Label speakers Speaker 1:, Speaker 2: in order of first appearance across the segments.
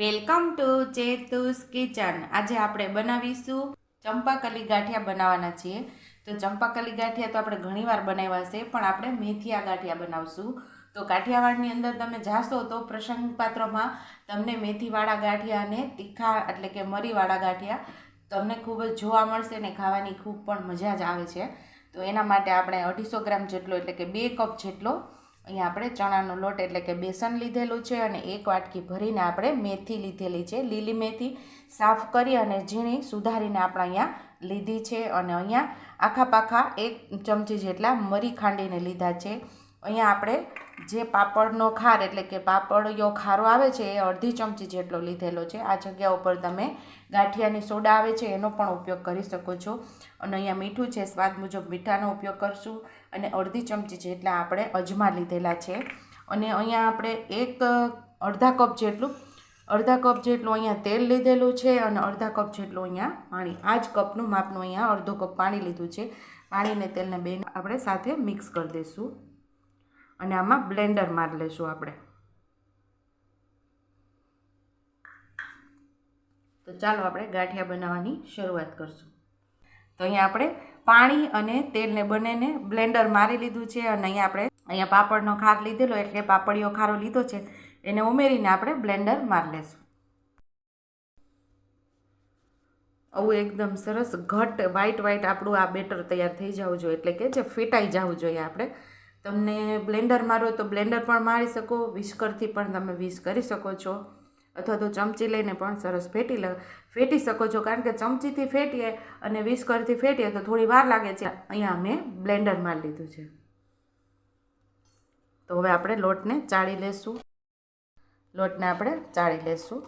Speaker 1: Welcome to ચેતુસ kitchen. આજે આપણે બનાવીશું ચંપાકલી ગાંઠિયા બનાવવાના છીએ. તો ચંપાકલી ગાંઠિયા તો આપણે ઘણીવાર બનાવ્યા છે, પણ આપણે મેથીયા ગાંઠિયા બનાવશું. તો કાઠિયાવાડની અંદર તમે જાશો તો પ્રસંગ પાત્રમાં તમને મેથીવાળા ગાંઠિયા અને તીખા એટલે કે મરીવાળા ગાંઠિયા તમને ખૂબ જ જોવા મળશે ને ખાવાની ખૂબ પણ મજા જ આવે છે. તો એના માટે આપણે અઢીસો ગ્રામ જેટલો એટલે કે બે કપ જેટલો અહીંયા આપણે ચણાનો લોટ એટલે કે બેસન લીધેલું છે અને એક વાટકી ભરીને આપણે મેથી લીધેલી છે. લીલી મેથી સાફ કરી અને ઝીણી સુધારીને આપણે અહીંયા લીધી છે. અને અહીંયા આખા પાખા એક ચમચી જેટલા મરી ખાંડીને લીધા છે. અહીંયા આપણે જે પાપડનો ખાર એટલે કે પાપડિયો ખારો આવે છે એ અડધી ચમચી જેટલો લીધેલો છે. આ જગ્યા ઉપર તમે ગાંઠિયાની સોડા આવે છે એનો પણ ઉપયોગ કરી શકો છો. અને અહીંયા મીઠું છે, સ્વાદ મુજબ મીઠાનો ઉપયોગ કરશું. અને અડધી ચમચી જેટલા આપણે અજમા લીધેલા છે. અને અહીંયા આપણે એક અડધા કપ જેટલું, અડધા કપ જેટલું અહીંયા તેલ લીધેલું છે અને અડધા કપ જેટલું અહીંયા પાણી. આ જ કપનું માપનું અહીંયા અડધો કપ પાણી લીધું છે. પાણીને તેલને બે આપણે સાથે મિક્સ કરી દઈશું. અને આમાં બ્લેન્ડર મારી લઈશું આપણે. તો ચાલો આપણે ગાંઠિયા બનાવવાની શરૂઆત કરશું. તો અહીંયા આપણે પાણી અને તેલને બંનેને બ્લેન્ડર મારી લીધું છે અને અહીંયા આપણે અહીંયા પાપડનો ખાર લીધેલો એટલે પાપડીયો ખારો લીધો છે, એને ઉમેરીને આપણે બ્લેન્ડર મારી લેશું. આવું એકદમ સરસ ઘટ વ્હાઈટ વ્હાઈટ આપણું આ બેટર તૈયાર થઈ જવું જોઈએ, એટલે કે જે ફેટાઈ જવું જોઈએ આપણે. તમને બ્લેન્ડર મારો તો બ્લેન્ડર પણ મારી શકો, વિસ્કરથી પણ તમે વિસ કરી શકો છો. અથવા તો ચમચી લઈને પણ સરસ ફેટી લ, ફેટી શકો છો. કારણ કે ચમચીથી ફેટીએ અને વિસ્કરથી ફેટીએ તો થોડી વાર લાગે છે. અહીંયા મેં બ્લેન્ડર મારી લીધું છે. તો હવે આપણે લોટને ચાળી લેશું. લોટને આપણે ચાળી લેશું.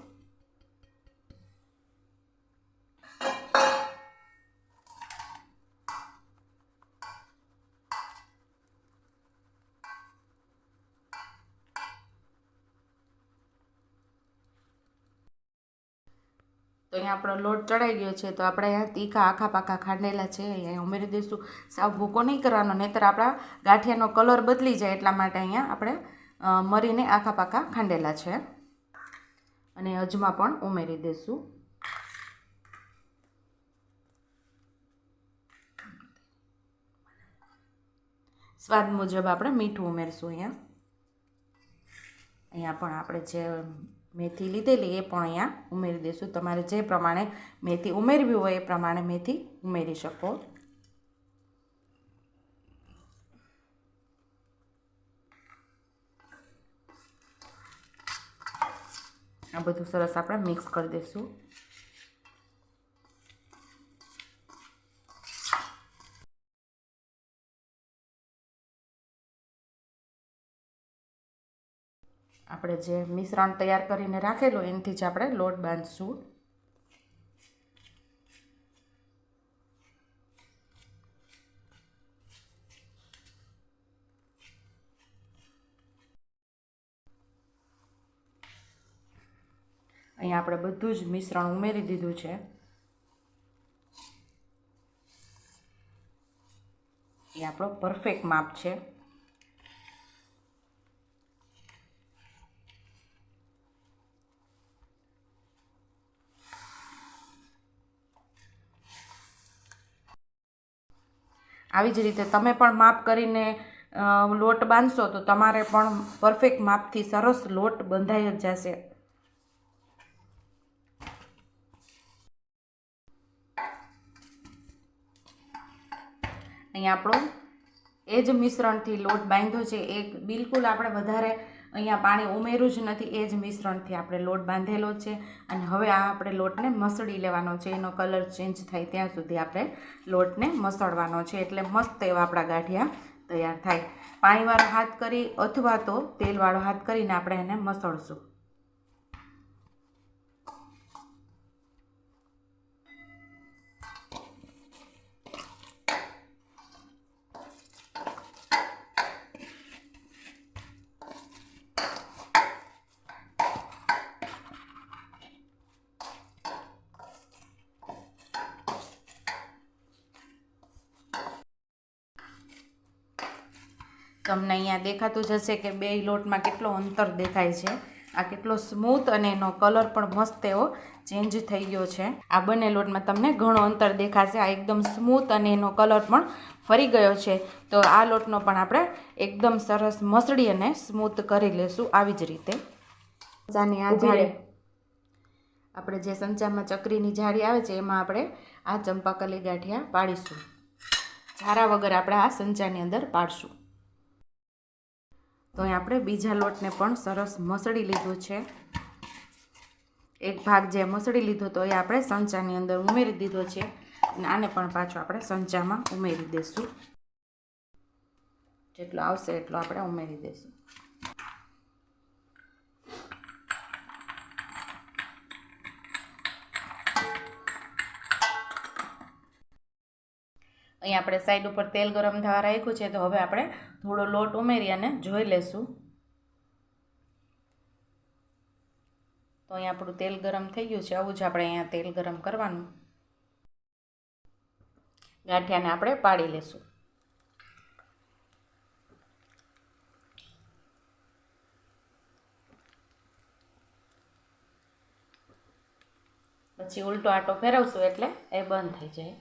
Speaker 1: તો અહીંયા આપણો લોટ ચડાઈ ગયો છે. તો આપણે અહીંયા તીખા આખા પાખા ખાંડેલા છે. અહીંયા ઉમેરી દઈશું. સાવ ભૂકો નહીં કરવાનો, નહીંતર આપણા ગાંઠિયાનો કલર બદલી જાય એટલા માટે અહીંયા આપણે મરીને આખા પાખા ખાંડેલા છે. અને અજમા પણ ઉમેરી દઈશું. સ્વાદ મુજબ આપણે મીઠું ઉમેરશું અહીંયા. અહીંયા પણ આપણે જે મેથી લીધેલી એ પણ અહીંયા ઉમેરી દઈશું. તમારે જે પ્રમાણે મેથી ઉમેરવી હોય એ પ્રમાણે મેથી ઉમેરી શકો. આ બધું સરસ આપણે મિક્સ કરી દઈશું. આપણે જે મિશ્રણ તૈયાર કરીને રાખેલું, એનાથી જ આપણે લોટ બાંધશું. અહીંયા આપણે બધું જ મિશ્રણ ઉમેરી દીધું છે. એ આપણો પરફેક્ટ માપ છે. આવી જ રીતે તમે પણ માપ કરીને લોટ બાંધશો તો તમારે પણ પરફેક્ટ માપથી સરસ લોટ બંધાઈ જ જશે. અહીંયા આપણો એ જ મિશ્રણથી લોટ બાંધ્યો છે. એ બિલકુલ આપણે વધારે અહીંયા પાણી ઉમેર્યું જ નથી, એ જ મિશ્રણથી આપણે લોટ બાંધેલો છે. અને હવે આ આપણે લોટને મસળી લેવાનો છે, એનો કલર ચેન્જ થાય ત્યાં સુધી આપણે લોટને મસળવાનો છે. એટલે મસ્ત એવા આપણા ગાંઠિયા તૈયાર થાય. પાણીવાળો હાથ કરી અથવા તો તેલવાળો હાથ કરીને આપણે એને મસળશું. તમને અહીંયા દેખાતું જ હશે કે બે લોટમાં કેટલો અંતર દેખાય છે. આ કેટલો સ્મૂથ અને એનો કલર પણ મસ્ત એવો ચેન્જ થઈ ગયો છે. આ બંને લોટમાં તમને ઘણો અંતર દેખાશે. આ એકદમ સ્મૂથ અને એનો કલર પણ ફરી ગયો છે. તો આ લોટનો પણ આપણે એકદમ સરસ મસળી અને સ્મૂથ કરી લેશું આવી જ રીતે. આ જાળી આપણે જે સંચામાં ચકરીની જાળી આવે છે એમાં આપણે આ ચંપાકલી ગાંઠિયા પાડીશું. ઝારા વગર આપણે આ સંચાની અંદર પાડશું. તો અહીં આપણે બીજા લોટને પણ સરસ મસળી લીધું છે. એક ભાગ જે મસળી લીધો તો એ આપણે સંચાની અંદર ઉમેરી દીધો છે. અને આને પણ પાછો આપણે સંચામાં ઉમેરી દઈશું જેટલો આવશે એટલો આપણે ઉમેરી દઈશું અહીં આપણે સાઈડ ઉપર તેલ ગરમ થવા રાખ્યું છે, તો હવે આપણે થોડો લોટ ઉમેરી અને જોઈ લેશું. તો અહીં આપણું તેલ ગરમ થઈ ગયું છે, આવું જ આપણે અહીંયા તેલ ગરમ કરવાનું. ગાંઠિયાને આપણે પાડી લેશું. પછી ઉલટો આટો ફેરવશું એટલે એ બંધ થઈ જાય.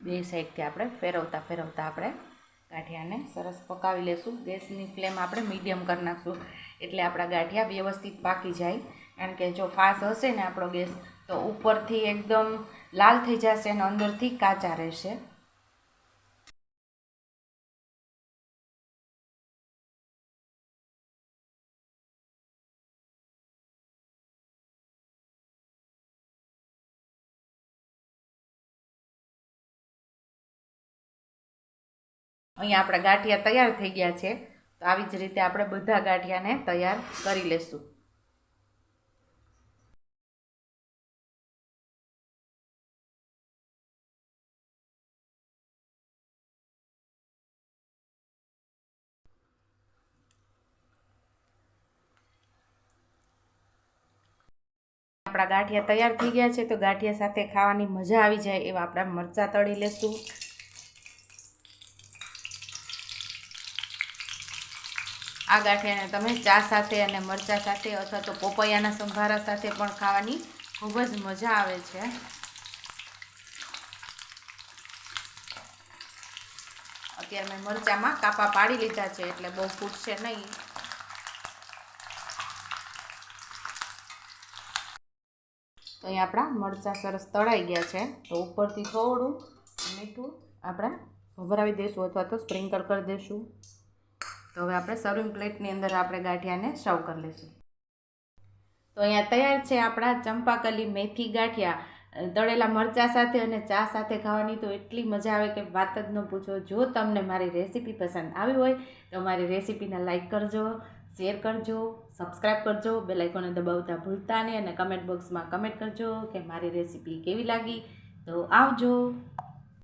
Speaker 1: બે સાઈડથી આપણે ફેરવતા ફેરવતા આપણે ગાંઠિયાને સરસ પકાવી લેશું. ગેસની ફ્લેમ આપણે મીડિયમ કરી નાખશું. એટલે આપણા ગાંઠિયા વ્યવસ્થિત પાકી જાય. કારણ કે જો ફાસ્ટ હશે ને આપણો ગેસ, તો ઉપરથી એકદમ લાલ થઈ જશે અને અંદરથી કાચા રહેશે. અહીંયા આપણા ગાંઠિયા તૈયાર થઈ ગયા છે. તો આવી જ રીતે આપણે બધા ગાંઠિયાને તૈયાર કરી લેશું. આપણા ગાંઠિયા તૈયાર થઈ ગયા છે. તો ગાંઠિયા સાથે ખાવાની મજા આવી જાય એવા આપણે મરચાં તળી લેશું. આ ગાંઠિયાને તમે ચા સાથે અને મરચાં સાથે અથવા તો પોપૈયાના સંભારા સાથે પણ ખાવાની ખૂબ જ મજા આવે છે. અત્યારે મેં મરચાંમાં કાપા પાડી લીધા છે, એટલે બહુ ફૂટશે નહીં. તો અહીં આપણા મરચાં સરસ તળાઈ ગયા છે. તો ઉપરથી થોડું મીઠું આપણે ભભરાવી દઈશું અથવા તો સ્પ્રિંકલ કરી દઈશું. તો હવે આપણે સર્વિંગ પ્લેટની અંદર આપણે ગાંઠિયાને સર્વ કરી લઈશું. તો અહીંયા તૈયાર છે આપણા ચંપાકલી મેથી ગાંઠિયા. તળેલા મરચાં સાથે અને ચા સાથે ખાવાની તો એટલી મજા આવે કે વાત જ ન પૂછો. જો તમને મારી રેસીપી પસંદ આવી હોય, તો મારી રેસીપીને લાઇક કરજો શેર કરજો સબસ્ક્રાઈબ કરજો બેલ આઇકોને દબાવતા ભૂલતા નહીં અને કમેન્ટ બોક્સમાં કમેન્ટ કરજો કે મારી રેસીપી કેવી લાગી. તો આવજો.